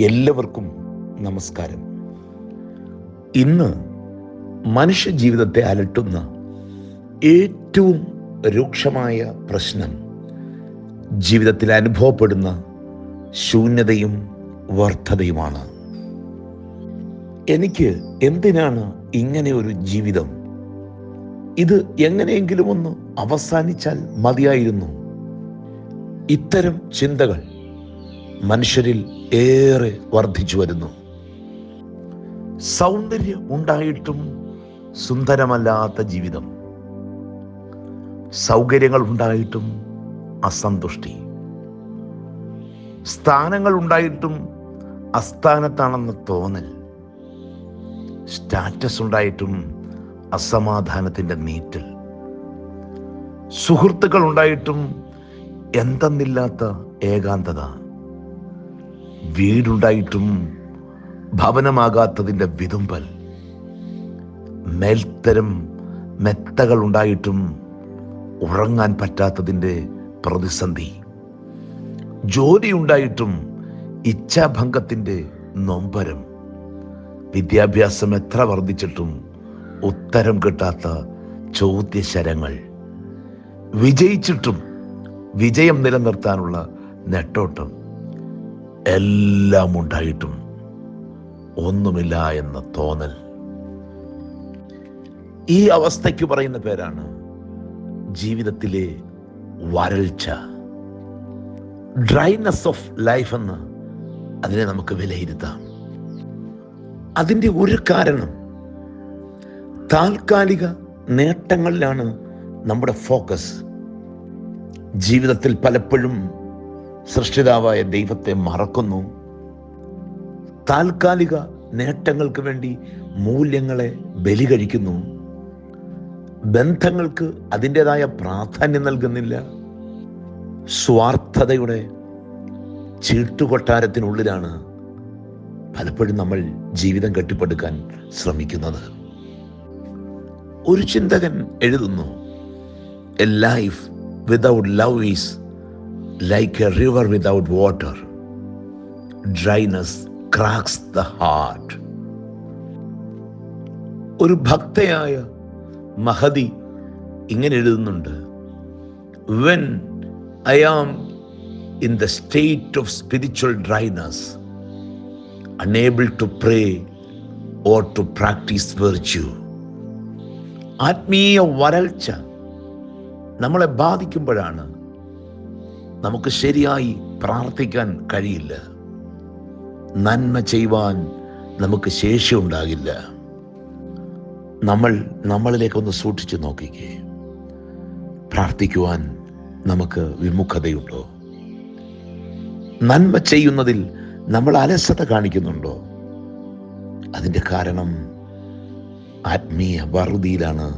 എല്ലാവർക്കും നമസ്കാരം. ഇന്ന് മനുഷ്യ ജീവിതത്തെ അലട്ടുന്ന ഏറ്റവും രൂക്ഷമായ പ്രശ്നം ജീവിതത്തിൽ അനുഭവപ്പെടുന്ന ശൂന്യതയും വർദ്ധതയുമാണ് എനിക്ക് എന്തിനാണ് ഇങ്ങനെ ഒരു ജീവിതം? ഇത് എങ്ങനെയെങ്കിലും ഒന്ന് അവസാനിച്ചാൽ മതിയായിരുന്നു. ഇത്തരം ചിന്തകൾ മനുഷ്യരിൽ ഏറെ വർദ്ധിച്ചു വരുന്നു. സൗന്ദര്യം ഉണ്ടായിട്ടും സുന്ദരമല്ലാത്ത ജീവിതം. സൗകര്യങ്ങൾ ഉണ്ടായിട്ടും അസന്തുഷ്ടി. സ്ഥാനങ്ങൾ ഉണ്ടായിട്ടും അസ്ഥാനത്താണെന്ന് തോന്നൽ. സ്റ്റാറ്റസ് ഉണ്ടായിട്ടും അസമാധാനത്തിന്റെ നീറ്റൽ. സുഹൃത്തുക്കൾ ഉണ്ടായിട്ടും എന്തെന്നില്ലാത്ത ഏകാന്തത. വീടുണ്ടായിട്ടും ഭവനമാകാത്തതിന്റെ വിതുമ്പൽ മേൽത്തരം മെത്തകൾ ഉണ്ടായിട്ടും ഉറങ്ങാൻ പറ്റാത്തതിന്റെ പ്രതിസന്ധി ജോലി ഉണ്ടായിട്ടും ഇച്ഛാഭംഗത്തിന്റെ നൊമ്പരം. വിദ്യാഭ്യാസം എത്ര വർദ്ധിച്ചിട്ടും ഉത്തരം കിട്ടാത്ത ചോദ്യശരങ്ങൾ. വിജയിച്ചിട്ടും വിജയം നിലനിർത്താനുള്ള നെട്ടോട്ടം. എല്ലാം ഉണ്ടായിട്ടും ഒന്നുമില്ല എന്ന തോന്നൽ. ഈ അവസ്ഥയ്ക്ക് പറയുന്ന പേരാണ് ജീവിതത്തിലെ വരൾച്ച. ഡ്രൈനെസ് ഓഫ് ലൈഫ് എന്ന് അതിനെ നമുക്ക് വിലയിരുത്താം. അതിന്റെ ഒരു കാരണം താൽക്കാലിക നേട്ടങ്ങളിലാണ് നമ്മുടെ ഫോക്കസ് ജീവിതത്തിൽ പലപ്പോഴും സൃഷ്ടിതാവായ ദൈവത്തെ മറക്കുന്നു. താൽക്കാലിക നേട്ടങ്ങൾക്ക് വേണ്ടി മൂല്യങ്ങളെ ബലി കഴിക്കുന്നു ബന്ധങ്ങൾക്ക് അതിന്റെതായ പ്രാധാന്യം നൽകുന്നില്ല. സ്വാർത്ഥതയുടെ ചീട്ടുകൊട്ടാരത്തിനുള്ളിലാണ് പലപ്പോഴും നമ്മൾ ജീവിതം കെട്ടിപ്പടുക്കാൻ ശ്രമിക്കുന്നത്. ഒരു ചിന്തകൻ എഴുതുന്നു a life without love is like a river without water dryness cracks the heart ഒരു ഭക്തയായ മഹതി ഇങ്ങനെ എഴുതുന്നുണ്ട്. When I am in the state of spiritual dryness unable to pray or to practise virtue ആത്മീയ വരൾച്ച നമ്മളെ ബാധിക്കുമ്പോഴാണ് നമുക്ക് ശരിയായി പ്രാർത്ഥിക്കാൻ കഴിയില്ല. നന്മ ചെയ്യുവാൻ നമുക്ക് ശേഷി ഉണ്ടാകില്ല. നമ്മൾ നമ്മളിലേക്കൊന്ന് സൂക്ഷിച്ചു നോക്കിക്കേ. പ്രാർത്ഥിക്കുവാൻ നമുക്ക് വിമുഖതയുണ്ടോ? നന്മ ചെയ്യുന്നതിൽ നമ്മൾ അലസത കാണിക്കുന്നുണ്ടോ? അതിന്റെ കാരണം ആത്മീയ വറുതിയിലാണ്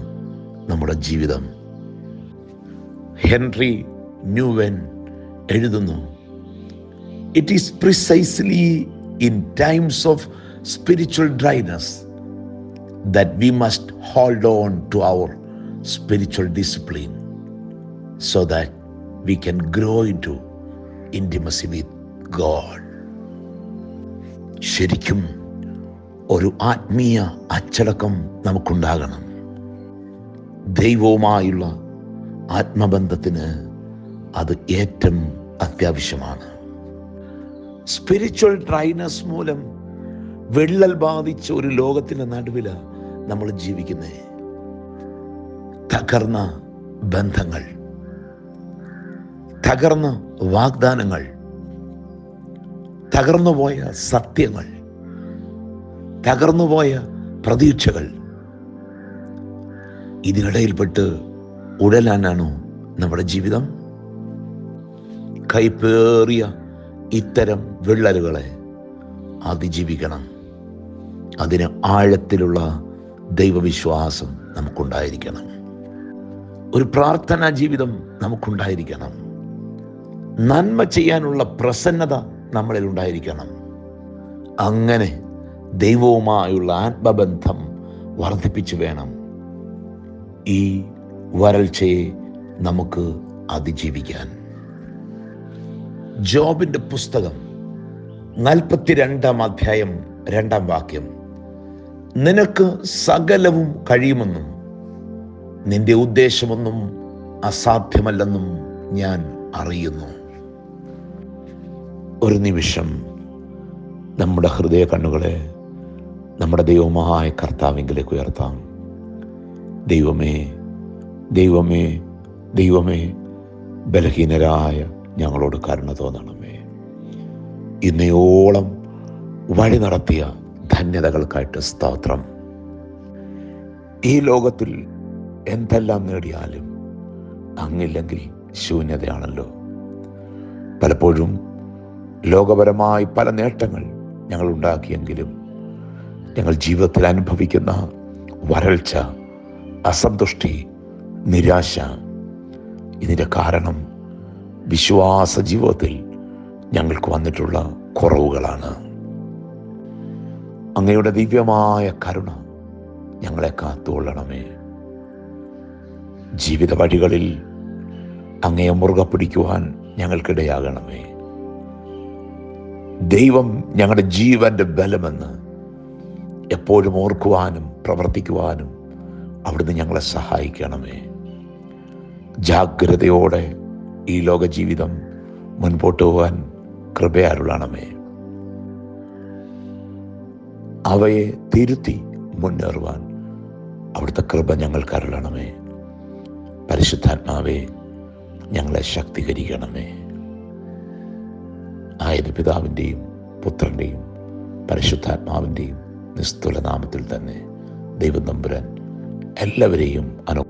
നമ്മുടെ ജീവിതം. ഹെൻറി ന്യൂവൻ എഴുതുന്നു. It is precisely in times of spiritual dryness that we must hold on to our spiritual discipline so that we we grow into intimacy with God ശരിക്കും ഒരു ആത്മീയ അച്ചടക്കം നമുക്കുണ്ടാകണം. ദൈവവുമായുള്ള ആത്മബന്ധത്തിന് അത് ഏറ്റവും അത്യാവശ്യമാണ്. സ്പിരിച്വൽ ഡ്രൈനസ് മൂലം വെള്ളൽ ബാധിച്ച ഒരു ലോകത്തിന്റെ നടുവിൽ നമ്മൾ ജീവിക്കുന്നത് തകർന്ന ബന്ധങ്ങൾ തകർന്ന വാഗ്ദാനങ്ങൾ തകർന്നുപോയ സത്യങ്ങൾ തകർന്നുപോയ പ്രതീക്ഷകൾ ഇതിനിടയിൽപ്പെട്ട് ഉഴലാനാണോ നമ്മുടെ ജീവിതം? കൈപ്പേറിയ ഇത്തരം വിള്ളലുകളെ അതിജീവിക്കണം. അതിന് ആഴത്തിലുള്ള ദൈവവിശ്വാസം നമുക്കുണ്ടായിരിക്കണം. ഒരു പ്രാർത്ഥനാ ജീവിതം നമുക്കുണ്ടായിരിക്കണം. നന്മ ചെയ്യാനുള്ള പ്രസന്നത നമ്മളിൽ ഉണ്ടായിരിക്കണം. അങ്ങനെ ദൈവവുമായുള്ള ആത്മബന്ധം വർദ്ധിപ്പിച്ചു വേണം. ഈ വരൾച്ചയെ നമുക്ക് അതിജീവിക്കാൻ. ജോബിന്റെ പുസ്തകം നാൽപ്പത്തിരണ്ടാം അധ്യായം രണ്ടാം വാക്യം. നിനക്ക് സകലവും കഴിയുമെന്നും നിന്റെ ഉദ്ദേശമൊന്നും അസാധ്യമല്ലെന്നും ഞാൻ അറിയുന്നു. ഒരു നിമിഷം നമ്മുടെ ഹൃദയ കണ്ണുകളെ നമ്മുടെ ദൈവമായ കർത്താവിങ്കിലേക്ക് ഉയർത്താം. ദൈവമേ ദൈവമേ ദൈവമേ ബലഹീനരായ ഞങ്ങളോട് കരുണ തോന്നണമേ. ഇന്നയോളം വഴി നടത്തിയ ധന്യതകൾക്കായിട്ട് സ്തോത്രം. ഈ ലോകത്തിൽ എന്തെല്ലാം നേടിയാലും അങ്ങില്ലെങ്കിൽ ശൂന്യതയാണല്ലോ. പലപ്പോഴും ലോകപരമായി പല നേട്ടങ്ങൾ ഞങ്ങൾ ഉണ്ടാക്കിയെങ്കിലും ഞങ്ങൾ ജീവിതത്തിൽ അനുഭവിക്കുന്ന വരൾച്ച അസന്തുഷ്ടി നിരാശ ഇതിന്റെ കാരണം വിശ്വാസ ജീവിതത്തിൽ ഞങ്ങൾക്ക് വന്നിട്ടുള്ള കുറവുകളാണ്. അങ്ങയുടെ ദിവ്യമായ കരുണ ഞങ്ങളെ കാത്തുകൊള്ളണമേ. ജീവിത വഴികളിൽ അങ്ങയെ മുറുകെ പിടിക്കുവാൻ ഞങ്ങൾക്കിടയാകണമേ. ദൈവം ഞങ്ങളുടെ ജീവന്റെ ബലമെന്ന് എപ്പോഴും ഓർക്കുവാനും പ്രവർത്തിക്കുവാനും അവിടുന്ന് ഞങ്ങളെ സഹായിക്കണമേ. ജാഗ്രതയോടെ ഈ ലോക ജീവിതം മുൻപോട്ട് പോകാൻ കൃപയാരുളാണമേ. അവയെ തിരുത്തി മുന്നേറുവാൻ അവിടുത്തെ കൃപ ഞങ്ങൾക്ക് അരുളണമേ. പരിശുദ്ധാത്മാവേ ഞങ്ങളെ ശക്തീകരിക്കണമേ. ആയത് പിതാവിന്റെയും പുത്രന്റെയും പരിശുദ്ധാത്മാവിന്റെയും നിസ്തുല നാമത്തിൽ തന്നെ ദൈവം നമ്പുരൻ എല്ലാവരെയും അനു